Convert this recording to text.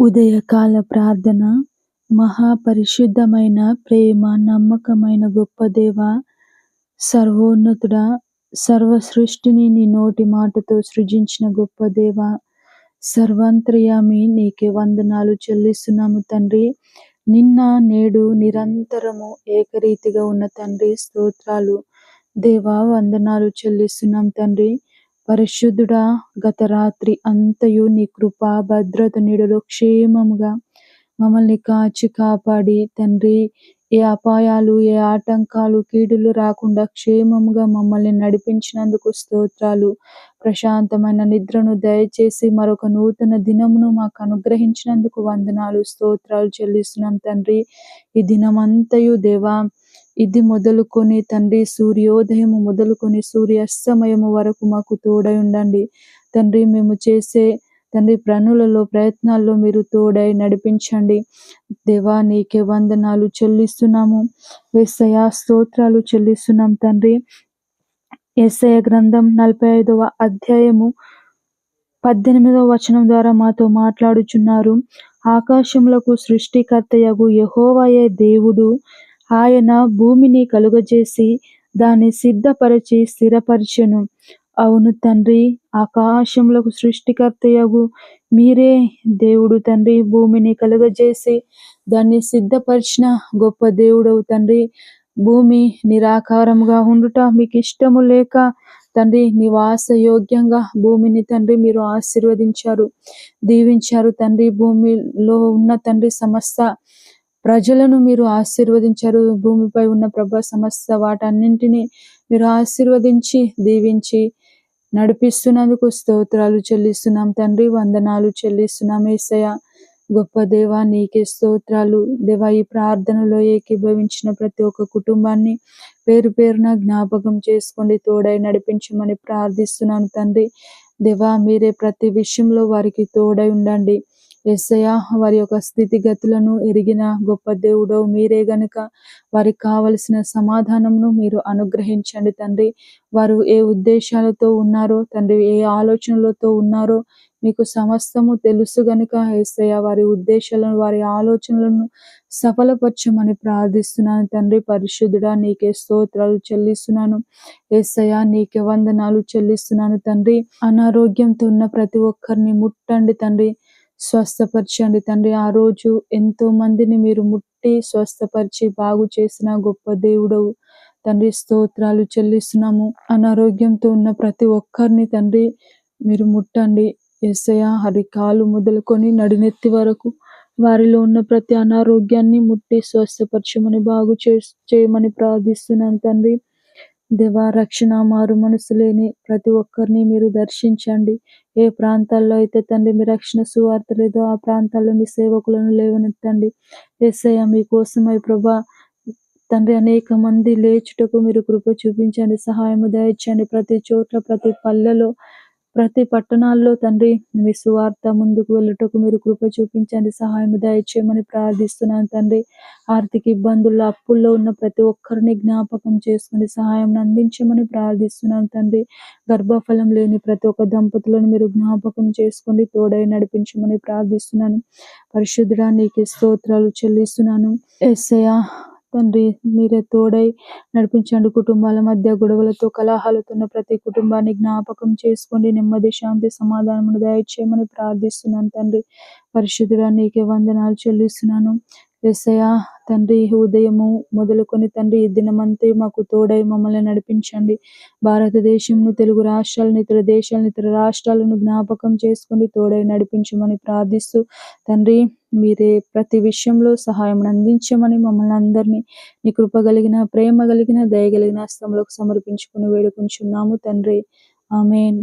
ఉదయకాల ప్రార్థన మహాపరిశుద్ధమైన ప్రేమ నమ్మకమైన గొప్ప దేవ సర్వోన్నతుడ సర్వ సృష్టిని నీ నోటి మాటతో సృజించిన గొప్ప దేవ సర్వాంతర్యామి నీకే వందనాలు చెల్లిస్తున్నాము తండ్రి. నిన్న నేడు నిరంతరము ఏకరీతిగా ఉన్న తండ్రి స్తోత్రాలు. దేవా వందనాలు చెల్లిస్తున్నాం తండ్రి. పరిశుద్ధుడా గత రాత్రి అంతయు నీ కృప భద్రత నీడలో క్షేమముగా మమ్మల్ని కాచి కాపాడి తండ్రి. ఏ అపాయాలు ఏ ఆటంకాలు కీడులు రాకుండా క్షేమముగా మమ్మల్ని నడిపించినందుకు స్తోత్రాలు. ప్రశాంతమైన నిద్రను దయచేసి మరొక నూతన దినమును మాకు అనుగ్రహించినందుకు వందనాలు స్తోత్రాలు చెల్లిస్తున్నాం తండ్రి. ఈ దినమంతయు దేవా ఇది మొదలుకొని తండ్రి సూర్యోదయము మొదలుకొని సూర్యాస్తమయము వరకు మాకు తోడై ఉండండి. తండ్రి మేము చేసే తండ్రి ప్రణులలో ప్రయత్నాల్లో మీరు తోడై నడిపించండి. దేవా నీకే వందనాలు చెల్లిస్తున్నాము. ఎస్ఐ స్తోత్రాలు చెల్లిస్తున్నాం తండ్రి. ఎస్ఐ గ్రంథం నలభై ఐదవ అధ్యాయము పద్దెనిమిదవ వచనం ద్వారా మాతో మాట్లాడుచున్నారు. ఆకాశములకు సృష్టికర్తయగు యహోవయే దేవుడు. ఆయన భూమిని కలుగజేసి దాన్ని సిద్ధపరిచి స్థిరపరచెను. అవును తండ్రి ఆకాశములకు సృష్టికర్తయగు మీరే. దేవుడు తండ్రి భూమిని కలుగజేసి దాన్ని సిద్ధపరిచిన గొప్ప దేవుడవు తండ్రి. భూమి నిరాకారంగా ఉండుట మీకు ఇష్టము లేక తండ్రి నివాస యోగ్యంగా భూమిని తండ్రి మీరు ఆశీర్వదించారు. దీవించారు తండ్రి భూమిలో ఉన్న తండ్రి సమస్త ప్రజలను మీరు ఆశీర్వదించారు. భూమిపై ఉన్న ప్రభ సమస్త వాటన్నింటినీ మీరు ఆశీర్వదించి దీవించి నడిపిస్తున్నందుకు స్తోత్రాలు చెల్లిస్తున్నాం. తండ్రి వందనాలు చెల్లిస్తున్నాం. ఏసయ గొప్ప దేవ నీకే స్తోత్రాలు. దేవ ఈ ప్రార్థనలో ఏకీభవించిన ప్రతి ఒక్క కుటుంబాన్ని పేరు పేరున జ్ఞాపకం చేసుకోండి. తోడై నడిపించమని ప్రార్థిస్తున్నాను తండ్రి. దేవా మీరే ప్రతి విషయంలో వారికి తోడై ఉండండి. ఎస్సయ వారి యొక్క స్థితిగతులను ఎరిగిన గొప్ప దేవుడో మీరే గనుక. వారికి కావలసిన సమాధానమును మీరు అనుగ్రహించండి తండ్రి. వారు ఏ ఉద్దేశాలతో ఉన్నారో తండ్రి ఏ ఆలోచనలతో ఉన్నారో మీకు సమస్తము తెలుసు గనుక. ఏసయ్య వారి ఉద్దేశాలను వారి ఆలోచనలను సఫలపరచమని ప్రార్థిస్తున్నాను తండ్రి. పరిశుద్ధుడా నీకే స్తోత్రాలు చెల్లిస్తున్నాను. ఏసయ్య నీకే వందనాలు చెల్లిస్తున్నాను తండ్రి. అనారోగ్యంతో ఉన్న ప్రతి ఒక్కరిని ముట్టండి తండ్రి. స్వస్థపరచండి తండ్రి. ఆ రోజు ఎంతో మందిని మీరు ముట్టి స్వస్థపరిచి బాగు చేసిన గొప్ప దేవుడవు. తండ్రి స్తోత్రాలు చెల్లిస్తున్నాము. అనారోగ్యంతో ఉన్న ప్రతి ఒక్కరిని తండ్రి మీరు ముట్టండి. ఎస్ఐ హరికాలు మొదలుకొని నడినెత్తి వరకు వారిలో ఉన్న ప్రతి అనారోగ్యాన్ని ముట్టి స్వస్థపరచమని బాగు చేయమని ప్రార్థిస్తున్నాను తండ్రి. దేవా రక్షణ మారు మనసు లేని ప్రతి ఒక్కరిని మీరు దర్శించండి. ఏ ప్రాంతాల్లో అయితే తండ్రి మీ రక్షణ సువార్త లేదో ఆ ప్రాంతాల్లో మీ సేవకులను లేవనెత్తండి. ఎస్ఐ మీకోసమై ప్రభా తండ్రి అనేక మంది లేచుటకు మీరు కృప చూపించండి సహాయము దయచండి ప్రతి చోట్ల ప్రతి పల్లెలో ప్రతి పట్టణాల్లో తండ్రి మీ సువార్త ముందుకు వెళ్ళటకు మీరు కృప చూపించండి సహాయం దయచేయమని ప్రార్థిస్తున్నాను తండ్రి. ఆర్థిక ఇబ్బందుల్లో అప్పుల్లో ఉన్న ప్రతి ఒక్కరిని జ్ఞాపకం చేసుకుని సహాయం అందించమని ప్రార్థిస్తున్నాను తండ్రి. గర్భఫలం లేని ప్రతి ఒక్క దంపతులను మీరు జ్ఞాపకం చేసుకుని తోడై నడిపించమని ప్రార్థిస్తున్నాను. పరిశుద్ధుడా నీకు స్తోత్రాలు చెల్లిస్తున్నాను. ఎస్ఐ తండ్రి మీరే తోడై నడిపించండి. కుటుంబాల మధ్య గొడవలతో కలహాలతో ఉన్న ప్రతి కుటుంబాన్ని జ్ఞాపకం చేసుకోండి. నెమ్మది శాంతి సమాధానం దయచేయమని ప్రార్థిస్తున్నాను తండ్రి. పరిశుద్ధుడా నీకే వందనాలు చెల్లిస్తున్నాను. ఎస్ఐ తండ్రి ఉదయము మొదలుకొని తండ్రి ఈ దినమంతే మాకు తోడై మమ్మల్ని నడిపించండి. భారతదేశంను తెలుగు రాష్ట్రాలను ఇతర దేశాలను ఇతర రాష్ట్రాలను జ్ఞాపకం చేసుకుని తోడై నడిపించమని ప్రార్థిస్తూ తండ్రి మీరే ప్రతి విషయంలో సహాయం అందించమని మమ్మల్ని అందరినీ నీ కృప కలిగిన ప్రేమ కలిగిన దయ కలిగిన స్థంలోకి సమర్పించుకుని వేడుకుంటున్నాము తండ్రి. ఆమెన్.